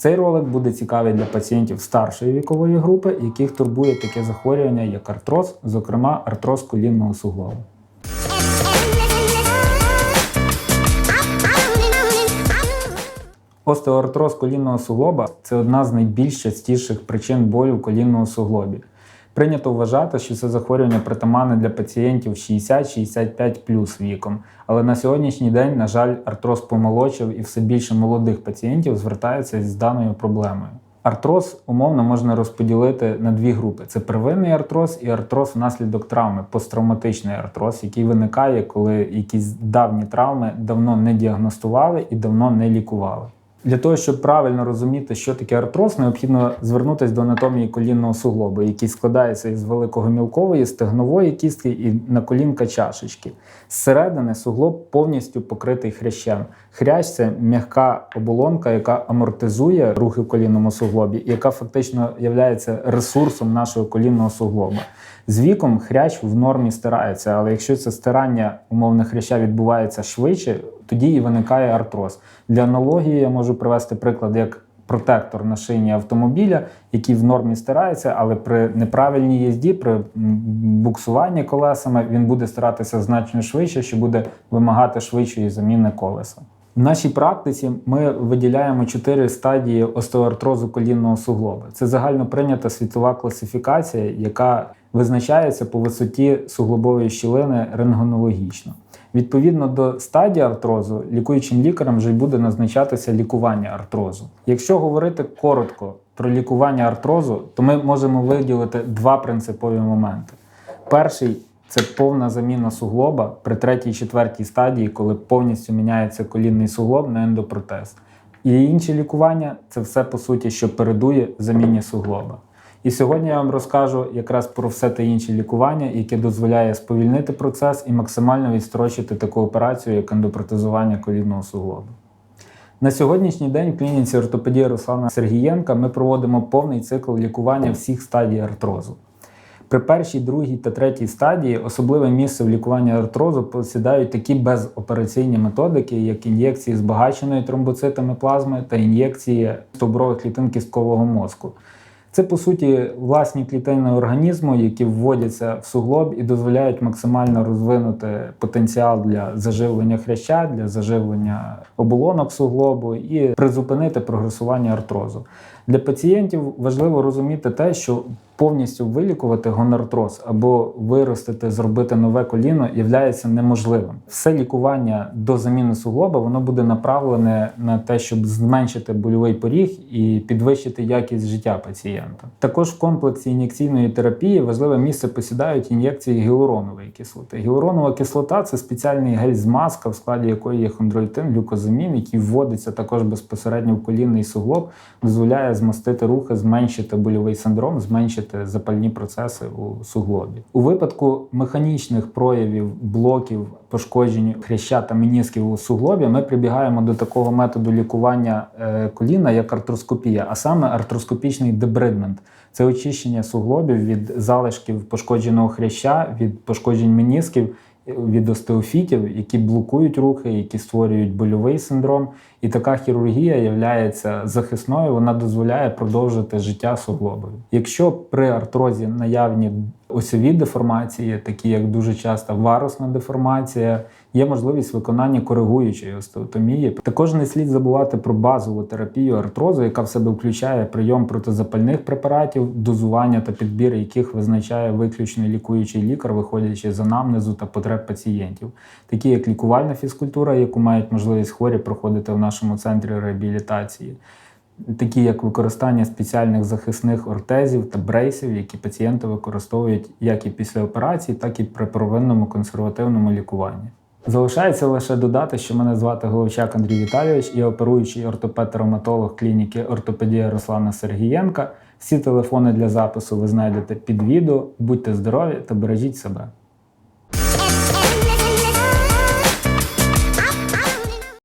Цей ролик буде цікавий для пацієнтів старшої вікової групи, яких турбує таке захворювання, як артроз, зокрема артроз колінного суглобу. Остеоартроз колінного суглоба це одна з найбільш частіших причин болю в колінному суглобі. Прийнято вважати, що це захворювання притаманне для пацієнтів 60-65 плюс віком. Але на сьогоднішній день, на жаль, артроз помолодшав і все більше молодих пацієнтів звертаються з даною проблемою. Артроз умовно можна розподілити на дві групи: це первинний артроз і артроз внаслідок травми, посттравматичний артроз, який виникає, коли якісь давні травми давно не діагностували і давно не лікували. Для того, щоб правильно розуміти, що таке артроз, необхідно звернутися до анатомії колінного суглобу, який складається із великогомілкової, стегнової кістки і наколінка чашечки. Зсередини суглоб повністю покритий хрящем. Хрящ це м'яка оболонка, яка амортизує рухи в колінному суглобі, яка фактично є ресурсом нашого колінного суглоба. З віком хрящ в нормі стирається, але якщо це стирання умовно хряща відбувається швидше, тоді і виникає артроз. Для аналогії я можу привести приклад як протектор на шині автомобіля, який в нормі стирається, але при неправильній їзді, при буксуванні колесами він буде стиратися значно швидше, що буде вимагати швидшої заміни колеса. В нашій практиці ми виділяємо чотири стадії остеоартрозу колінного суглоба. Це загально прийнята світова класифікація, яка визначається по висоті суглобової щілини рентгенологічно. Відповідно до стадії артрозу, лікуючим лікарем вже буде назначатися лікування артрозу. Якщо говорити коротко про лікування артрозу, то ми можемо виділити два принципові моменти. Перший це повна заміна суглоба при третій четвертій стадії, коли повністю міняється колінний суглоб на ендопротез. І інше лікування це все по суті, що передує заміні суглоба. І сьогодні я вам розкажу якраз про все те інше лікування, яке дозволяє сповільнити процес і максимально відстрочити таку операцію, як ендопротезування колінного суглобу. На сьогоднішній день в клініці ортопедії Руслана Сергієнка ми проводимо повний цикл лікування всіх стадій артрозу. При першій, другій та третій стадії особливе місце в лікуванні артрозу посідають такі безопераційні методики, як ін'єкції збагаченої тромбоцитами плазми та ін'єкції стовбурових клітин кісткового мозку. Це по суті власні клітини організму, які вводяться в суглоб і дозволяють максимально розвинути потенціал для заживлення хряща, для заживлення оболонок суглобу і призупинити прогресування артрозу. Для пацієнтів важливо розуміти те, що повністю вилікувати гонартроз або виростити, зробити нове коліно є неможливим. Все лікування до заміни суглоба воно буде направлене на те, щоб зменшити больовий поріг і підвищити якість життя пацієнта. Також в комплексі ін'єкційної терапії важливе місце посідають ін'єкції гіалуронової кислоти. Гіалуронова кислота це спеціальний гель-змазка, в складі якої є хондроїтин, глюкозамін, який вводиться також безпосередньо в колінний суглоб, дозволяє змастити рухи, зменшити больовий синдром, зменшити запальні процеси у суглобі. У випадку механічних проявів блоків пошкоджень хряща та менісків у суглобі ми прибігаємо до такого методу лікування е, коліна, як артроскопія, а саме артроскопічний дебридмент. Це очищення суглобів від залишків пошкодженого хряща, від пошкоджень менісків від остеофітів, які блокують рухи, які створюють больовий синдром. І така хірургія є захисною, вона дозволяє продовжити життя суглобою. Якщо при артрозі наявні осьові деформації, такі як дуже часто варусна деформація, є можливість виконання коригуючої остеотомії. Також не слід забувати про базову терапію артрозу, яка в себе включає прийом протизапальних препаратів, дозування та підбір яких визначає виключно лікуючий лікар, виходячи з анамнезу та потреб пацієнтів, такі як лікувальна фізкультура, яку мають можливість хворі проходити в нашому центрі реабілітації. Такі як використання спеціальних захисних ортезів та брейсів, які пацієнти використовують як і після операції, так і при первинному консервативному лікуванні. Залишається лише додати, що мене звати Головчак Андрій Віталійович я оперуючий ортопед-травматолог клініки ортопедія Руслана Сергієнка. Всі телефони для запису ви знайдете під відео. Будьте здорові та бережіть себе.